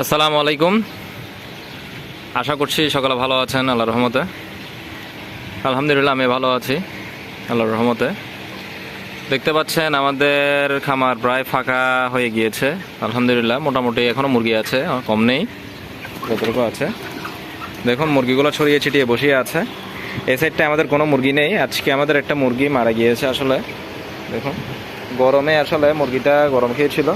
আসসালামু আলাইকুম। আশা করছি সকালে ভালো আছেন আল্লাহ রহমতে। আলহামদুলিল্লাহ, আমি ভালো আছি, আল্লাহর রহমতে। দেখতে পাচ্ছেন, আমাদের খামার প্রায় ফাঁকা হয়ে গিয়েছে। আলহামদুলিল্লাহ, মোটামুটি এখনও মুরগি আছে কম নেই। যতটুকু আছে। দেখুন, মুরগিগুলো ছড়িয়ে ছিটিয়ে বসিয়ে আছে। এই সাইডটা আমাদের কোনো মুরগি নেই। আজকে আমাদের একটা মুরগি মারা গিয়েছে আসলে। দেখুন, গরমে আসলে মুরগিটা গরম খেয়েছিল।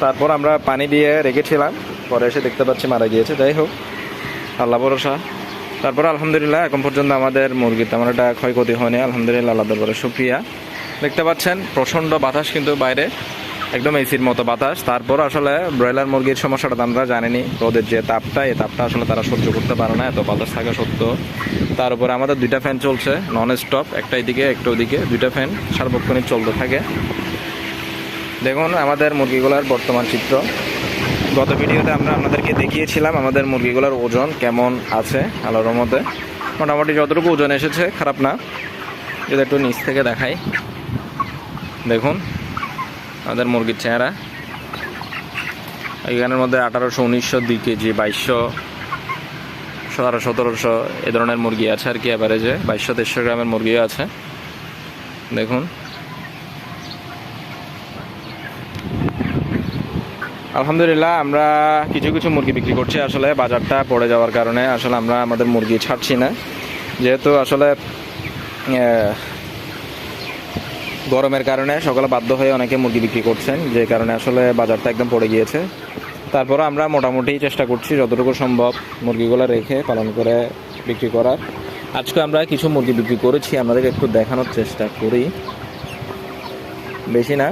তারপর আমরা পানি দিয়ে রেখেছিলাম। পরে এসে দেখতে পাচ্ছি মারা গিয়েছে। যাই হোক, আল্লাহ ভরসা। তারপর আলহামদুলিল্লাহ, এখন পর্যন্ত আমাদের মুরগির তেমন একটা ক্ষয়ক্ষতি হয়নি। আলহামদুলিল্লাহ আল্লাহ দরবারে সুপ্রিয়া দেখতে পাচ্ছেন, প্রচণ্ড বাতাস কিন্তু বাইরে, একদম এসির মতো বাতাস। তারপর আসলে ব্রয়লার মুরগির সমস্যাটা আমরা জানিনি। ওদের যে তাপটা, এই তাপটা আসলে তারা সহ্য করতে পারে না, এত বাতাস থাকা সত্ত্বেও। তার উপরে আমাদের দুইটা ফ্যান চলছে নন স্টপ একটা এদিকে, একটা ওদিকে। দুইটা ফ্যান সার্বক্ষণিক চলতে থাকে। দেখুন, আমাদের মুরগিগুলোর বর্তমান চিত্র। গত ভিডিওতে আমরা আপনাদেরকে দেখিয়েছিলাম আমাদের মুরগিগুলোর ওজন কেমন আছে আলোর মধ্যে। মোটামুটি যতটুকু ওজন এসেছে, খারাপ না। যদি একটু নিচ থেকে দেখাই। দেখুন, আমাদের মুরগির চেহারা। এখানের মধ্যে আঠারোশো, উনিশশো, দুই কেজি, বাইশশো, সতেরো, সতেরোশো, এ ধরনের মুরগি আছে আর কি অ্যাভারেজে বাইশশো, তেইশশো গ্রামের মুরগিও আছে। দেখুন আলহামদুলিল্লাহ, আমরা কিছু কিছু মুরগি বিক্রি করছি। আসলে বাজারটা পড়ে যাওয়ার কারণে আসলে আমরা আমাদের মুরগি ছাড়ছি না। যেহেতু আসলে গরমের কারণে সকালে বাধ্য হয়ে অনেকে মুরগি বিক্রি করছেন, যে কারণে আসলে বাজারটা একদম পড়ে গিয়েছে। তারপরে আমরা মোটামুটি চেষ্টা করছি যতটুকু সম্ভব মুরগিগুলো রেখে পালন করে বিক্রি করার। আজকে আমরা কিছু মুরগি বিক্রি করেছি আমাদেরকে একটু দেখানোর চেষ্টা করি। বেশি না।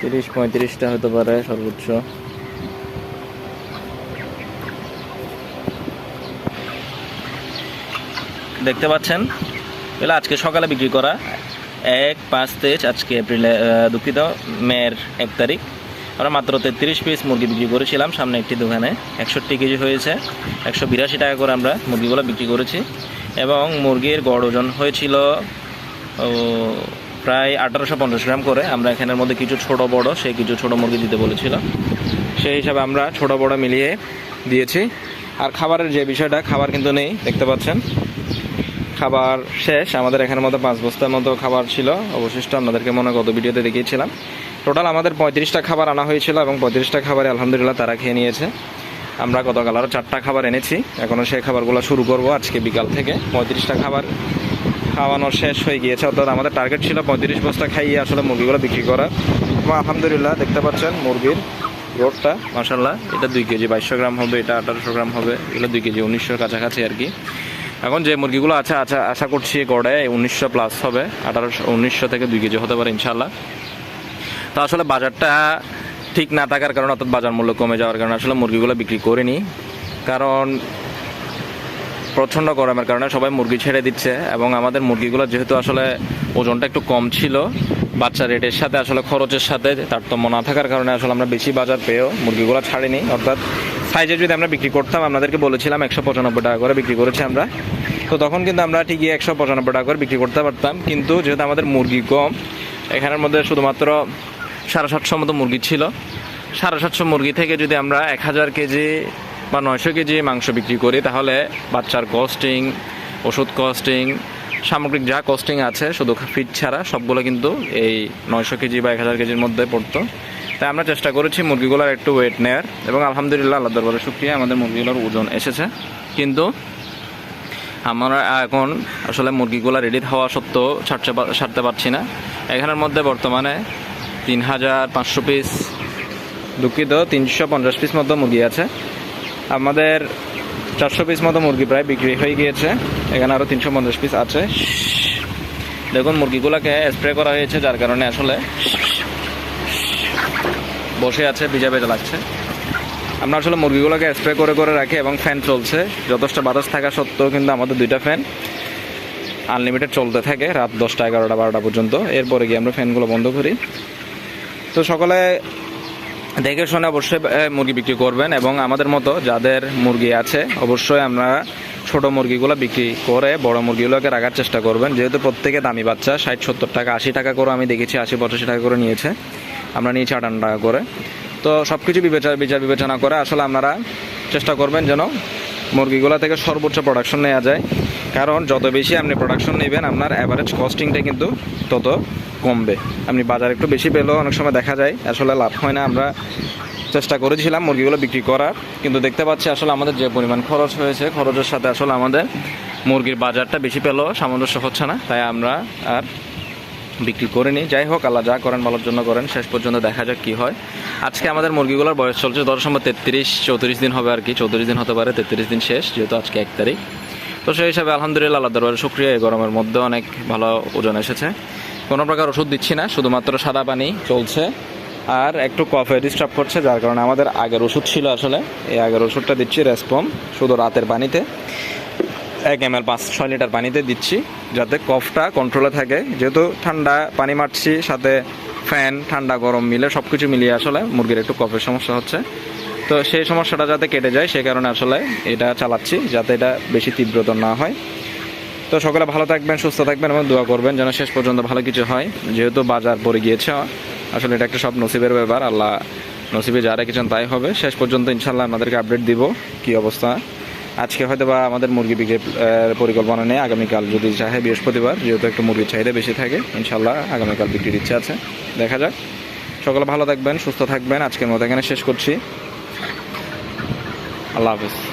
তিরিশ পঁয়ত্রিশটা হতে পারে সর্বোচ্চ। দেখতে পাচ্ছেন? এগুলো আজকে সকালে বিক্রি করা। এক, পাঁচ, তেইশ, আজকে এপ্রিলে দুঃখিত মের এক তারিখ। আমরা মাত্র তেত্রিশ পিস মুরগি বিক্রি করেছিলাম সামনে একটি দোকানে। একষট্টি কেজি হয়েছে। একশো বিরাশি টাকা করে আমরা মুরগিগুলো বিক্রি করেছি। এবং মুরগির গড় ওজন হয়েছিল প্রায় আঠারোশো পঞ্চাশ গ্রাম করে আমরা এখানের মধ্যে কিছু ছোট বড়, সেই কিছু ছোট মুরগি দিতে বলেছিল সেই হিসাবে আমরা ছোট বড় মিলিয়ে দিয়েছি। আর খাবারের যে বিষয়টা, খাবার কিন্তু নেই, দেখতে পাচ্ছেন। খাবার শেষ, আমাদের এখানের মধ্যে পাঁচ বস্তার মতো খাবার ছিল, অবশিষ্ট আপনাদেরকে মনে গত ভিডিওতে দেখিয়েছিলাম। টোটাল আমাদের পঁয়ত্রিশটা খাবার আনা হয়েছিল এবং পঁয়ত্রিশটা খাবারে আলহামদুলিল্লাহ তারা খেয়ে নিয়েছে। আমরা গতকাল আরও চারটা খাবার এনেছি। এখনও সেই খাবারগুলো শুরু করব আজকে বিকাল থেকে। পঁয়ত্রিশটা খাবার খাওয়ানো শেষ হয়ে গিয়েছে। অর্থাৎ আমাদের টার্গেট ছিল পঁয়ত্রিশ বস্তা খাইয়ে আসলে মুরগিগুলো বিক্রি করা। এবং আলহামদুলিল্লাহ দেখতে পাচ্ছেন মুরগির রোডটা মাসাল্লাহ এটা দুই কেজি বাইশশো গ্রাম হবে, এটা আঠারোশো গ্রাম হবে। এগুলো দুই কেজি উনিশশোর কাছাকাছি আর কি। এখন যে মুরগিগুলো আছে আচ্ছা আশা করছি গড়ে উনিশশো প্লাস হবে। আঠারোশো, উনিশশো থেকে দুই কেজি হতে পারে ইনশাল্লাহ তো আসলে বাজারটা ঠিক না থাকার কারণে অর্থাৎ বাজার মূল্য কমে যাওয়ার কারণে আসলে মুরগিগুলো বিক্রি করিনি। কারণ প্রচণ্ড গরমের কারণে সবাই মুরগি ছেড়ে দিচ্ছে এবং আমাদের মুরগিগুলো যেহেতু আসলে ওজনটা একটু কম ছিল, বাচ্চা রেটের সাথে আসলে খরচের সাথে তারতম্য না থাকার কারণে আসলে আমরা বেশি বাজার পেয়েও মুরগিগুলো ছাড়িনি। অর্থাৎ সাইজে যদি আমরা বিক্রি করতাম, আপনাদেরকে বলেছিলাম একশো পঁচানব্বই টাকা করে বিক্রি করেছি আমরা। তো তখন কিন্তু আমরা ঠিকই একশো পঁচানব্বই টাকা করে বিক্রি করতে পারতাম। কিন্তু যেহেতু আমাদের মুরগি কম, এখানের মধ্যে শুধুমাত্র সাড়ে সাতশো মতো মুরগি ছিল। সাড়ে সাতশো মুরগি থেকে যদি আমরা এক হাজার কেজি বা নয়শো কেজি মাংস বিক্রি করি, তাহলে বাচ্চার কস্টিং ওষুধ কস্টিং সামগ্রিক যা কস্টিং আছে, শুধু ফিট ছাড়া সবগুলো কিন্তু এই নয়শো কেজি বা এক হাজার কেজির মধ্যে পড়তো। তাই আমরা চেষ্টা করেছি মুরগিগুলোর একটু ওয়েট নেয়ার এবং আলহামদুলিল্লাহ আল্লাহ দরবারে শুক্রিয়া, আমাদের মুরগিগুলোর ওজন এসেছে। কিন্তু আমরা এখন আসলে মুরগিগুলো রেডি হওয়া সত্ত্বেও ছাড়তে ছাড়তে পারছি না। এখানের মধ্যে বর্তমানে তিন হাজার পাঁচশো পিস দুঃখিত, তিনশো পঞ্চাশ পিস মতো মুরগি আছে। আমাদের চারশো পিস মতো মুরগি প্রায় বিক্রি হয়ে গিয়েছে। এখানে আরও তিনশো পঞ্চাশ পিস আছে। দেখুন, মুরগিগুলোকে স্প্রে করা হয়েছে, যার কারণে আসলে বসে আছে, ভিজা ভেজা লাগছে। আমরা আসলে মুরগিগুলোকে স্প্রে করে করে রাখি এবং ফ্যান চলছে। যথেষ্ট বাতাস থাকা সত্ত্বেও কিন্তু আমাদের দুইটা ফ্যান আনলিমিটেড চলতে থাকে রাত দশটা, এগারোটা, বারোটা পর্যন্ত। এরপরে গিয়ে আমরা ফ্যানগুলো বন্ধ করি। তো সকালে দেখে শুনে অবশ্যই মুরগি বিক্রি করবেন এবং আমাদের মতো যাদের মুরগি আছে, অবশ্যই আমরা ছোট মুরগিগুলো বিক্রি করে বড় মুরগিগুলোকে রাখার চেষ্টা করবেন। যেহেতু প্রত্যেকে দামি বাচ্চা, ষাট, সত্তর টাকা, আশি টাকা করে আমি দেখেছি, আশি, পঁচাশি টাকা করে নিয়েছে। আমরা নিয়েছি আটান্ন টাকা করে। তো সব কিছু বিবেচনা, বিচার বিবেচনা করে আসলে আপনারা চেষ্টা করবেন যেন মুরগিগুলো থেকে সর্বোচ্চ প্রোডাকশন নেওয়া যায়। কারণ যত বেশি আপনি প্রোডাকশন নেবেন, আপনার অ্যাভারেজ কস্টিংটা কিন্তু তত কমবে। আপনি বাজার একটু বেশি পেলেও অনেক সময় দেখা যায়, আসলে লাভ হয় না। আমরা চেষ্টা করেছিলাম মুরগিগুলো বিক্রি করার, কিন্তু দেখতে পাচ্ছি আসলে আমাদের যে পরিমাণ খরচ হয়েছে, খরচের সাথে আসলে আমাদের মুরগির বাজারটা বেশি পেলেও সামঞ্জস্য হচ্ছে না, তাই আমরা আর বিক্রি করিনি। যাই হোক, আল্লাহ যা করেন, ভালোর জন্য করেন, শেষ পর্যন্ত দেখা যাক কি হয়। আজকে আমাদের মুরগিগুলোর বয়স চলছে ধরো সম্ভব তেত্রিশ, চৌত্রিশ দিন হবে আর কি, চৌত্রিশ দিন হতে পারে, তেত্রিশ দিন শেষ, যেহেতু আজকে এক তারিখ। তো সেই হিসাবে আলহামদুলিল্লাহ আল্লাহ দরবারে শুক্রিয়া, এই গরমের মধ্যে অনেক ভালো ওজন এসেছে। কোনো প্রকার ওষুধ দিচ্ছি না, শুধুমাত্র সাদা পানি চলছে আর একটু কফে ডিস্টার্ব করছে, যার কারণে আমাদের আগের ওষুধ ছিল আসলে। এই আগের ওষুধটা দিচ্ছি রেসপম শুধু রাতের পানিতে। এক এম এল পাঁচ ছয় লিটার পানিতে দিচ্ছি, যাতে কফটা কন্ট্রোলে থাকে। যেহেতু ঠান্ডা পানি মারছি, সাথে ফ্যান ঠান্ডা গরম মিলে সব কিছু মিলিয়ে আসলে মুরগির একটু কফের সমস্যা হচ্ছে। তো সেই সমস্যাটা যাতে কেটে যায়, সে কারণে আসলে এটা চালাচ্ছি, যাতে এটা বেশি তীব্রতর না হয়। তো সকলে ভালো থাকবেন, সুস্থ থাকবেন এবং দোয়া করবেন যেন শেষ পর্যন্ত ভালো কিছু হয়। যেহেতু বাজার পড়ে গিয়েছে, আসলে এটা একটা সব নসিবের ব্যাপার, আল্লাহ নসিবে যা রেখেছেন তাই হবে। শেষ পর্যন্ত ইনশাল্লাহ আপনাদেরকে আপডেট দিব কি অবস্থা। আজকে হয়তো বা আমাদের মুরগি বিক্রির পরিকল্পনা নেই, আগামীকাল যদি চাহে বৃহস্পতিবার, যেহেতু একটু মুরগির চাহিদা বেশি থাকে ইনশাল্লাহ আগামীকাল বিক্রির ইচ্ছা আছে। দেখা যাক। সকলে ভালো থাকবেন, সুস্থ থাকবেন, আজকের মতো এখানে শেষ করছি। আল্লাহ হাফিজ